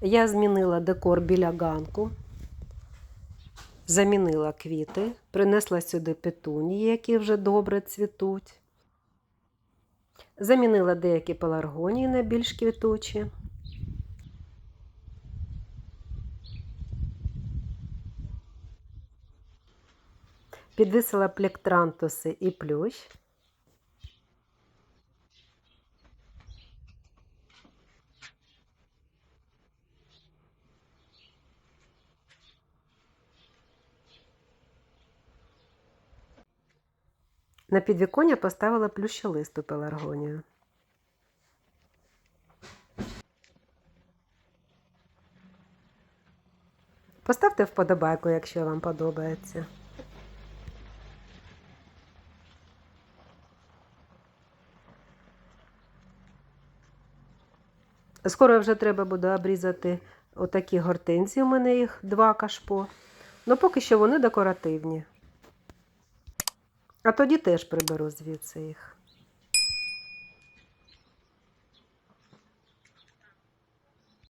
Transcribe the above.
Я змінила декор біля ганку, замінила квіти, принесла сюди петунії, які вже добре цвітуть. Замінила деякі пеларгонії на більш квітучі. Підвисила плектрантуси і плющ. На підвіконня поставила плющолисту пеларгонію. Поставте вподобайку, якщо вам подобається. Скоро вже треба буде обрізати отакі гортензії. У мене їх два кашпо. Ну поки що вони декоративні. А тоді теж приберу звідси їх.